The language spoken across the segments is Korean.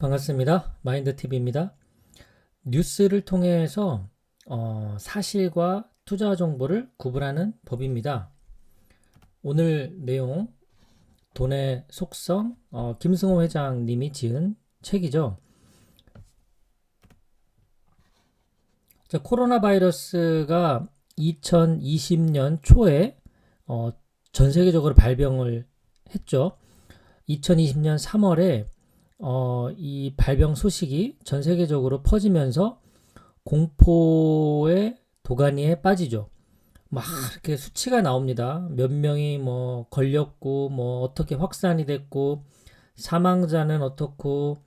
반갑습니다. 마인드TV입니다. 뉴스를 통해서 어, 사실과 투자 정보를 구분하는 법입니다. 오늘 내용 돈의 속성 어, 김승호 회장님이 지은 책이죠. 자, 코로나 바이러스가 2020년 초에 어, 전 세계적으로 발병을 했죠. 2020년 3월에 어, 이 발병 소식이 전 세계적으로 퍼지면서 공포의 도가니에 빠지죠. 막 이렇게 수치가 나옵니다. 몇 명이 뭐 걸렸고, 뭐 어떻게 확산이 됐고, 사망자는 어떻고,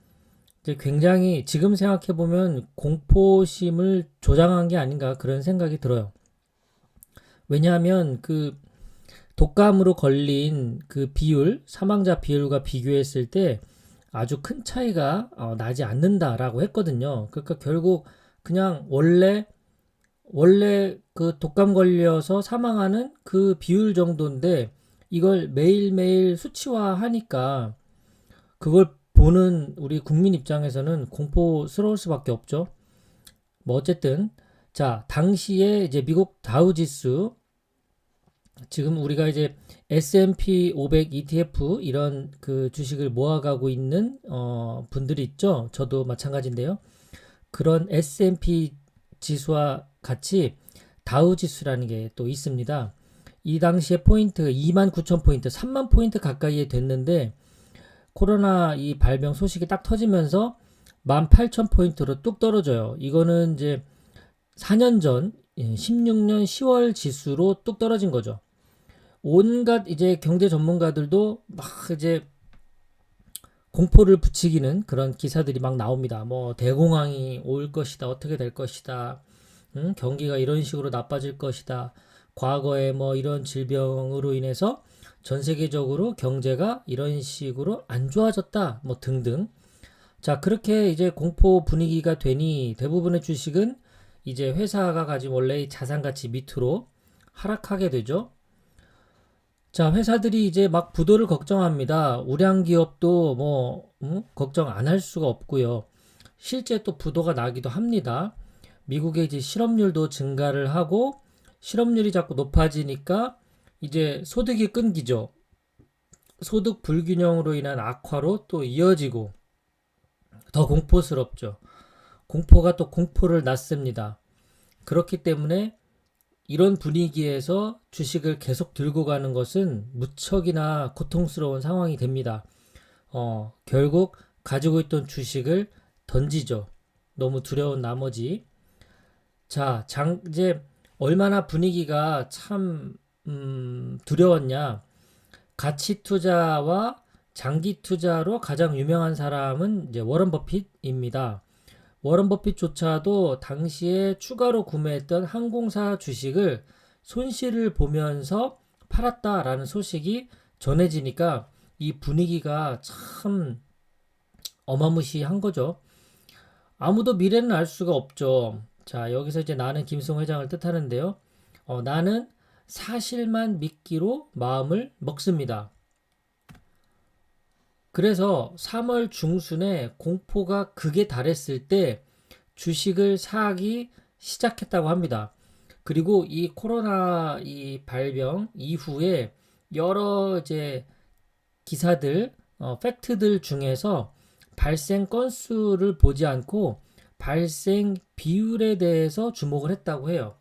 이제 굉장히 지금 생각해 보면 공포심을 조장한 게 아닌가 그런 생각이 들어요. 왜냐하면 그 독감으로 걸린 그 비율, 사망자 비율과 비교했을 때 아주 큰 차이가 어, 나지 않는다라고 했거든요. 그러니까 결국 그냥 원래 원래 그 독감 걸려서 사망하는 그 비율 정도인데 이걸 매일매일 수치화하니까 그걸 보는 우리 국민 입장에서는 공포스러울 수밖에 없죠. 뭐 어쨌든 자 당시에 이제 미국 다우지수 지금 우리가 이제 S&P 500 ETF 이런 그 주식을 모아가고 있는 어, 분들이 있죠. 저도 마찬가지인데요. 그런 S&P 지수와 같이 다우 지수라는 게 또 있습니다. 이 당시에 포인트가 2만 9천 포인트, 3만 포인트 가까이에 됐는데 코로나 이 발병 소식이 딱 터지면서 1만 8천 포인트로 뚝 떨어져요. 이거는 이제 4년 전 16년 예, 10월 지수로 뚝 떨어진 거죠. 온갖 이제 경제 전문가들도 막 이제 공포를 부추기는 그런 기사들이 막 나옵니다. 뭐 대공황이 올 것이다, 어떻게 될 것이다, 응? 경기가 이런 식으로 나빠질 것이다. 과거에 뭐 이런 질병으로 인해서 전 세계적으로 경제가 이런 식으로 안 좋아졌다, 뭐 등등. 자, 그렇게 이제 공포 분위기가 되니 대부분의 주식은 이제 회사가 가진 원래 자산 가치 밑으로 하락하게 되죠. 자, 회사들이 이제 막 부도를 걱정합니다. 우량 기업도 뭐 음? 걱정 안 할 수가 없고요. 실제 또 부도가 나기도 합니다. 미국의 이제 실업률도 증가를 하고 실업률이 자꾸 높아지니까 이제 소득이 끊기죠. 소득 불균형으로 인한 악화로 또 이어지고 더 공포스럽죠. 공포가 또 공포를 낳습니다. 그렇기 때문에 이런 분위기에서 주식을 계속 들고 가는 것은 무척이나 고통스러운 상황이 됩니다. 어, 결국 가지고 있던 주식을 던지죠. 너무 두려운 나머지. 자, 장, 이제 얼마나 분위기가 참, 음, 두려웠냐. 가치 투자와 장기 투자로 가장 유명한 사람은 이제 워런 버핏입니다. 워런 버핏조차도 당시에 추가로 구매했던 항공사 주식을 손실을 보면서 팔았다라는 소식이 전해지니까 이 분위기가 참 어마무시한 거죠. 아무도 미래는 알 수가 없죠. 자, 여기서 이제 나는 김승 회장을 뜻하는데요. 어, 나는 사실만 믿기로 마음을 먹습니다. 그래서 3월 중순에 공포가 극에 달했을 때 주식을 사기 시작했다고 합니다. 그리고 이 코로나 이 발병 이후에 여러 이제 기사들, 어, 팩트들 중에서 발생 건수를 보지 않고 발생 비율에 대해서 주목을 했다고 해요.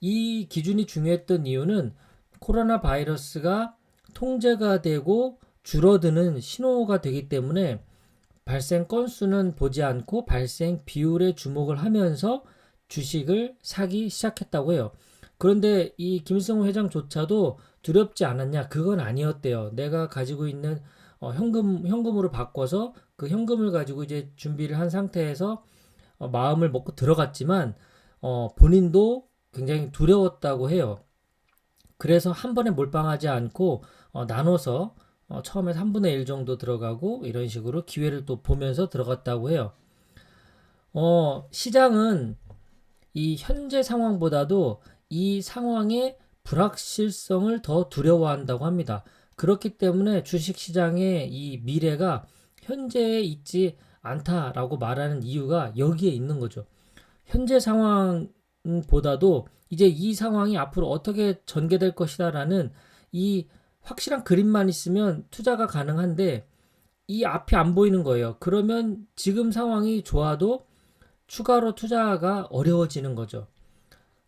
이 기준이 중요했던 이유는 코로나 바이러스가 통제가 되고 줄어드는 신호가 되기 때문에 발생 건수는 보지 않고 발생 비율에 주목을 하면서 주식을 사기 시작했다고 해요. 그런데 이 김승호 회장조차도 두렵지 않았냐? 그건 아니었대요. 내가 가지고 있는 어, 현금 현금으로 바꿔서 그 현금을 가지고 이제 준비를 한 상태에서 어, 마음을 먹고 들어갔지만 어, 본인도 굉장히 두려웠다고 해요. 그래서 한 번에 몰빵하지 않고 어, 나눠서 어, 처음에 3분의 1 정도 들어가고 이런 식으로 기회를 또 보면서 들어갔다고 해요. 어, 시장은 이 현재 상황보다도 이 상황의 불확실성을 더 두려워한다고 합니다. 그렇기 때문에 주식 시장의 이 미래가 현재에 있지 않다라고 말하는 이유가 여기에 있는 거죠. 현재 상황보다도 이제 이 상황이 앞으로 어떻게 전개될 것이다라는 이 확실한 그림만 있으면 투자가 가능한데 이 앞이 안 보이는 거예요. 그러면 지금 상황이 좋아도 추가로 투자가 어려워지는 거죠.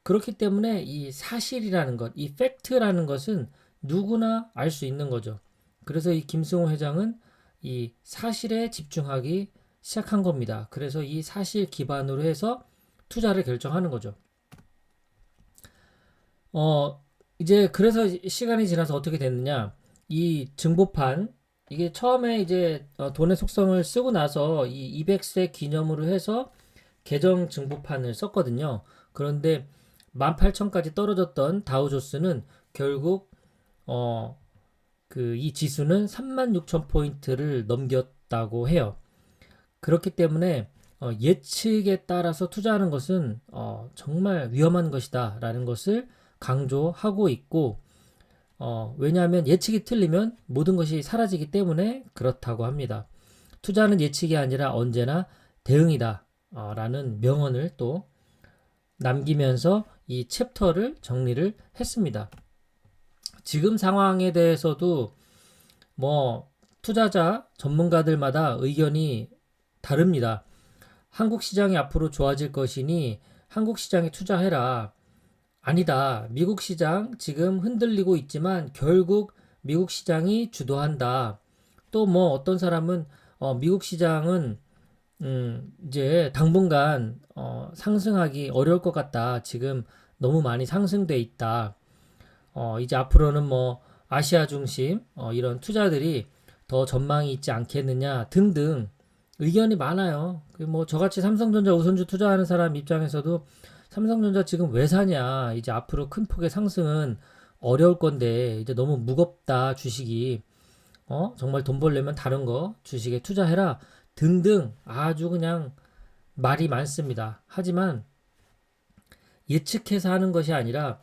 그렇기 때문에 이 사실이라는 것, 이 팩트라는 것은 누구나 알 수 있는 거죠. 그래서 이 김승호 회장은 이 사실에 집중하기 시작한 겁니다. 그래서 이 사실 기반으로 해서 투자를 결정하는 거죠. 어, 이제 그래서 시간이 지나서 어떻게 됐느냐. 이 증보판, 이게 처음에 이제 어, 돈의 속성을 쓰고 나서 이 200세 기념으로 해서 계정 증보판을 썼거든요. 그런데 18,000까지 떨어졌던 다우조스는 결국 어, 그 이 지수는 36,000 포인트를 넘겼다고 해요. 그렇기 때문에 어, 예측에 따라서 투자하는 것은 어, 정말 위험한 것이다라는 것을 강조하고 있고 어, 왜냐하면 예측이 틀리면 모든 것이 사라지기 때문에 그렇다고 합니다. 투자는 예측이 아니라 언제나 대응이다 어, 라는 명언을 또 남기면서 이 챕터를 정리를 했습니다. 지금 상황에 대해서도 뭐 투자자 전문가들마다 의견이 다릅니다. 한국 시장이 앞으로 좋아질 것이니 한국 시장에 투자해라. 아니다. 미국 시장 지금 흔들리고 있지만 결국 미국 시장이 주도한다. 또 뭐 어떤 사람은 어, 미국 시장은 음, 이제 당분간 어, 상승하기 어려울 것 같다. 지금 너무 많이 상승돼 있다. 어, 이제 앞으로는 뭐 아시아 중심 어, 이런 투자들이 더 전망이 있지 않겠느냐 등등 의견이 많아요. 그뭐 저같이 삼성전자 우선주 투자하는 사람 입장에서도 삼성전자 지금 왜 사냐? 이제 앞으로 큰 폭의 상승은 어려울 건데 이제 너무 무겁다 주식이 어 정말 돈 벌려면 다른 거 주식에 투자해라 등등 아주 그냥 말이 많습니다. 하지만 예측해서 하는 것이 아니라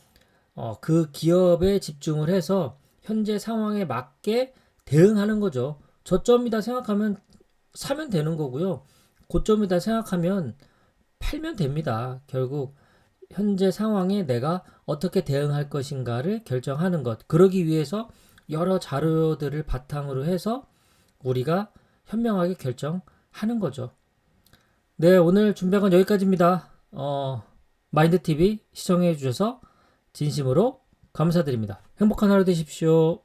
어, 그 기업에 집중을 해서 현재 상황에 맞게 대응하는 거죠. 저점이다 생각하면 사면 되는 거고요. 고점이다 생각하면 팔면 됩니다. 결국 현재 상황에 내가 어떻게 대응할 것인가를 결정하는 것. 그러기 위해서 여러 자료들을 바탕으로 해서 우리가 현명하게 결정하는 거죠. 네, 오늘 준비한 건 여기까지입니다. 어, 마인드 TV 시청해 주셔서 진심으로 감사드립니다. 행복한 하루 되십시오.